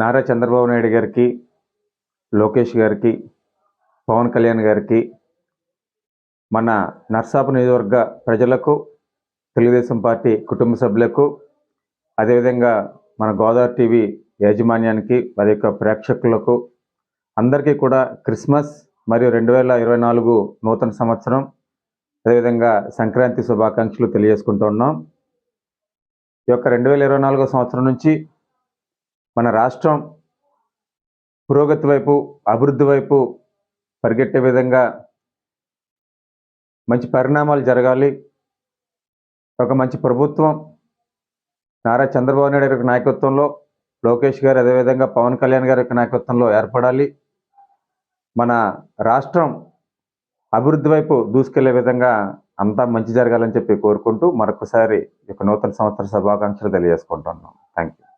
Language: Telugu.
నారా చంద్రబాబు నాయుడు గారికి లోకేష్ గారికి పవన్ కళ్యాణ్ గారికి మన నర్సాపు నియోజకవర్గ ప్రజలకు తెలుగుదేశం పార్టీ కుటుంబ సభ్యులకు అదేవిధంగా మన గోదావరి టీవీ యాజమాన్యానికి వారి యొక్క ప్రేక్షకులకు అందరికీ కూడా క్రిస్మస్ మరియు రెండు వేల ఇరవై నాలుగు నూతన సంవత్సరం అదేవిధంగా సంక్రాంతి శుభాకాంక్షలు తెలియజేసుకుంటూ ఉన్నాం. ఈ యొక్క రెండు వేల ఇరవై నాలుగో సంవత్సరం నుంచి మన రాష్ట్రం పురోగతి వైపు అభివృద్ధి వైపు పరిగెట్టే విధంగా మంచి పరిణామాలు జరగాలి. ఒక మంచి ప్రభుత్వం నారా చంద్రబాబు నాయుడు గారి నాయకత్వంలో లోకేష్ గారు అదేవిధంగా పవన్ కళ్యాణ్ గారి యొక్క నాయకత్వంలో ఏర్పడాలి. మన రాష్ట్రం అభివృద్ధి వైపు దూసుకెళ్ళే విధంగా అంతా మంచి జరగాలని చెప్పి కోరుకుంటూ మరొకసారి ఈ యొక్క నూతన సంవత్సర శుభాకాంక్షలు తెలియజేసుకుంటున్నాం. Thank you